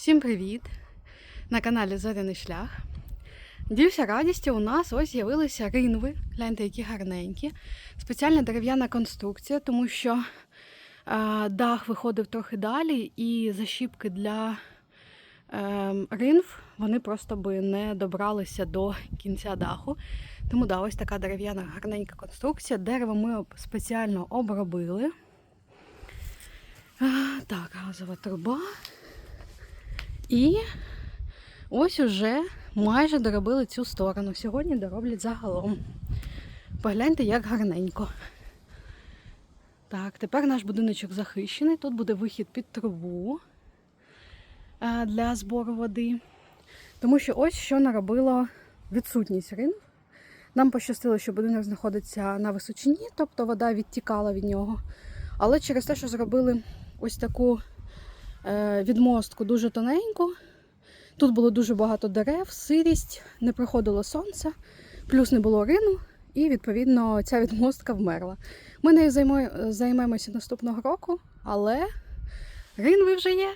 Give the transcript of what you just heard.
Всім привіт! На каналі Зоряний Шлях. Ділюся радістю, у нас ось з'явилися ринви. Гляньте, які гарненькі. Спеціальна дерев'яна конструкція, тому що е, дах виходив трохи далі, і защіпки для е, ринв вони просто би не добралися до кінця даху. Тому да, ось така дерев'яна гарненька конструкція. Дерево ми спеціально обробили. А, так, газова труба. І ось уже майже доробили цю сторону. Сьогодні дороблять загалом. Погляньте, як гарненько. Так, тепер наш будиночок захищений. Тут буде вихід під трубу е, для збору води. Тому що ось що наробило відсутність ринв. Нам пощастило, що будинок знаходиться на височині, тобто вода відтікала від нього. Але через те, що зробили ось таку відмостку дуже тоненьку. Тут було дуже багато дерев, сирість, не проходило сонце, плюс не було рину, і відповідно ця відмостка вмерла. Ми нею займемося наступного року, але ринви вже є.